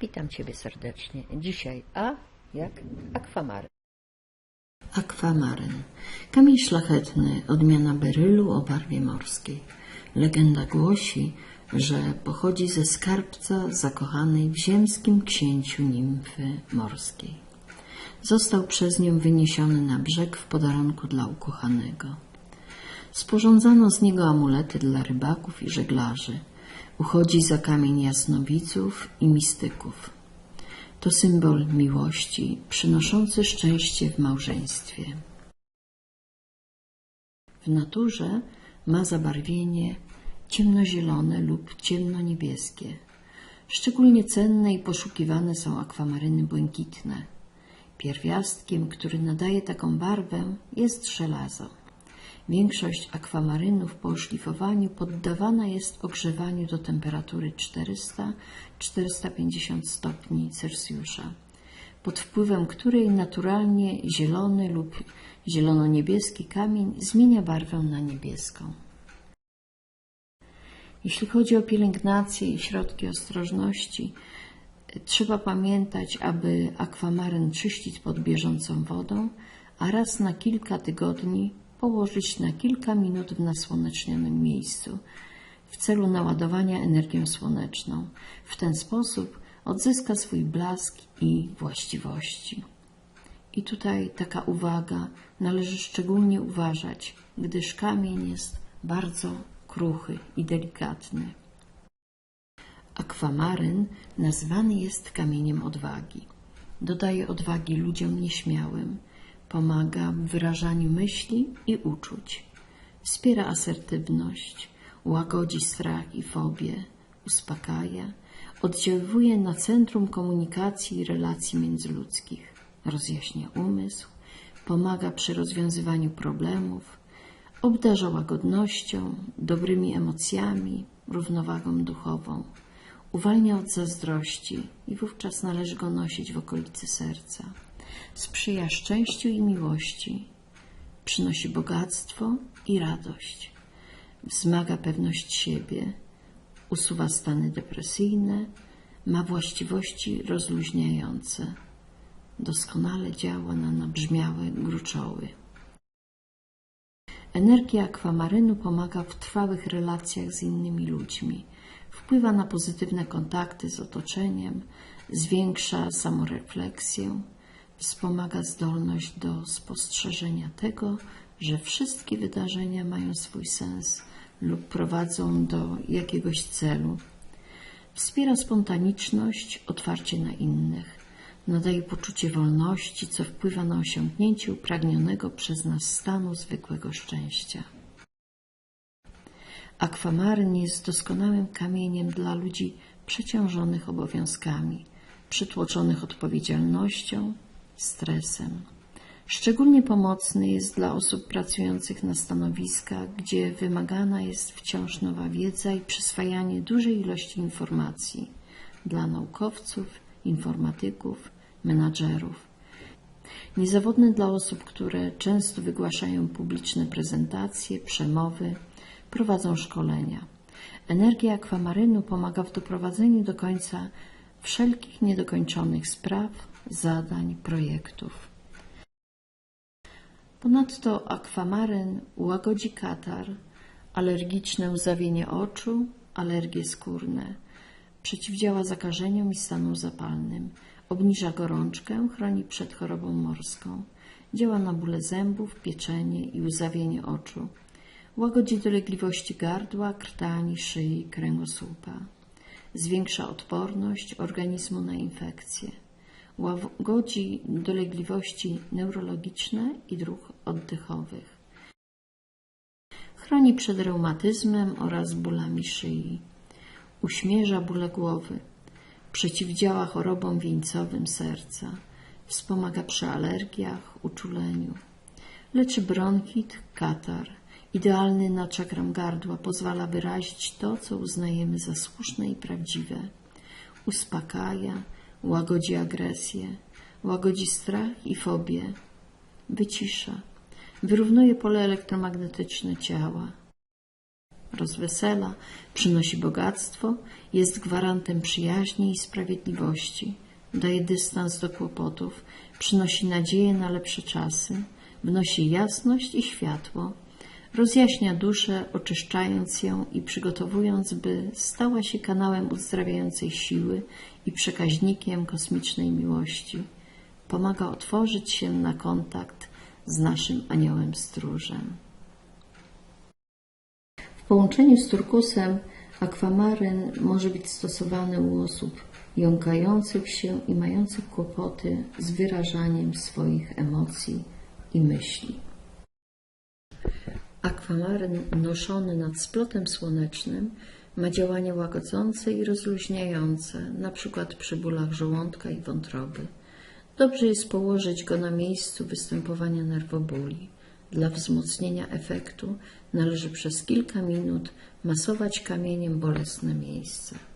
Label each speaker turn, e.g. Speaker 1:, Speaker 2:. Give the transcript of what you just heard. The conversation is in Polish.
Speaker 1: Witam Ciebie serdecznie. Dzisiaj A jak akwamaryn.
Speaker 2: Akwamaryn. Kamień szlachetny, odmiana berylu o barwie morskiej. Legenda głosi, że pochodzi ze skarbca zakochanej w ziemskim księciu nimfy morskiej. Został przez nią wyniesiony na brzeg w podarunku dla ukochanego. Sporządzano z niego amulety dla rybaków i żeglarzy. Uchodzi za kamień jasnowidzów i mistyków. To symbol miłości, przynoszący szczęście w małżeństwie. W naturze ma zabarwienie ciemnozielone lub ciemnoniebieskie. Szczególnie cenne i poszukiwane są akwamaryny błękitne. Pierwiastkiem, który nadaje taką barwę, jest żelazo. Większość akwamarynów po oszlifowaniu poddawana jest ogrzewaniu do temperatury 400-450 stopni Celsjusza, pod wpływem której naturalnie zielony lub zielono-niebieski kamień zmienia barwę na niebieską. Jeśli chodzi o pielęgnację i środki ostrożności, trzeba pamiętać, aby akwamaryn czyścić pod bieżącą wodą, a raz na kilka tygodni położyć na kilka minut w nasłonecznionym miejscu w celu naładowania energią słoneczną. W ten sposób odzyska swój blask i właściwości. I tutaj taka uwaga, należy szczególnie uważać, gdyż kamień jest bardzo kruchy i delikatny. Akwamaryn nazwany jest kamieniem odwagi. Dodaje odwagi ludziom nieśmiałym, pomaga w wyrażaniu myśli i uczuć, wspiera asertywność, łagodzi strach i fobię, uspokaja, oddziaływuje na centrum komunikacji i relacji międzyludzkich, rozjaśnia umysł, pomaga przy rozwiązywaniu problemów, obdarza łagodnością, dobrymi emocjami, równowagą duchową, uwalnia od zazdrości i wówczas należy go nosić w okolicy serca. Sprzyja szczęściu i miłości, przynosi bogactwo i radość, wzmaga pewność siebie, usuwa stany depresyjne, ma właściwości rozluźniające, doskonale działa na nabrzmiałe gruczoły. Energia akwamarynu pomaga w trwałych relacjach z innymi ludźmi, wpływa na pozytywne kontakty z otoczeniem, zwiększa samorefleksję, wspomaga zdolność do spostrzeżenia tego, że wszystkie wydarzenia mają swój sens lub prowadzą do jakiegoś celu. Wspiera spontaniczność, otwarcie na innych. Nadaje poczucie wolności, co wpływa na osiągnięcie upragnionego przez nas stanu zwykłego szczęścia. Akwamaryn jest doskonałym kamieniem dla ludzi przeciążonych obowiązkami, przytłoczonych odpowiedzialnością, stresem. Szczególnie pomocny jest dla osób pracujących na stanowiskach, gdzie wymagana jest wciąż nowa wiedza i przyswajanie dużej ilości informacji dla naukowców, informatyków, menadżerów. Niezawodny dla osób, które często wygłaszają publiczne prezentacje, przemowy, prowadzą szkolenia. Energia akwamarynu pomaga w doprowadzeniu do końca wszelkich niedokończonych spraw, zadań, projektów. Ponadto akwamaryn łagodzi katar, alergiczne łzawienie oczu, alergie skórne, przeciwdziała zakażeniom i stanom zapalnym, obniża gorączkę, chroni przed chorobą morską, działa na bóle zębów, pieczenie i łzawienie oczu, łagodzi dolegliwości gardła, krtani, szyi, kręgosłupa, zwiększa odporność organizmu na infekcje łagodzi dolegliwości neurologiczne i dróg oddechowych. Chroni przed reumatyzmem oraz bólami szyi. Uśmierza bóle głowy. Przeciwdziała chorobom wieńcowym serca. Wspomaga przy alergiach, uczuleniu. Leczy bronchit, katar. Idealny na czakram gardła pozwala wyrazić to, co uznajemy za słuszne i prawdziwe. Uspokaja, łagodzi agresję, łagodzi strach i fobię, wycisza, wyrównuje pole elektromagnetyczne ciała, rozwesela, przynosi bogactwo, jest gwarantem przyjaźni i sprawiedliwości, daje dystans do kłopotów, przynosi nadzieję na lepsze czasy, wnosi jasność i światło, rozjaśnia duszę, oczyszczając ją i przygotowując, by stała się kanałem uzdrawiającej siły i przekaźnikiem kosmicznej miłości. Pomaga otworzyć się na kontakt z naszym aniołem stróżem. W połączeniu z turkusem akwamaryn może być stosowany u osób jąkających się i mających kłopoty z wyrażaniem swoich emocji i myśli. Akwamaryn noszony nad splotem słonecznym ma działanie łagodzące i rozluźniające, np. przy bólach żołądka i wątroby. Dobrze jest położyć go na miejscu występowania nerwobóli. Dla wzmocnienia efektu należy przez kilka minut masować kamieniem bolesne miejsce.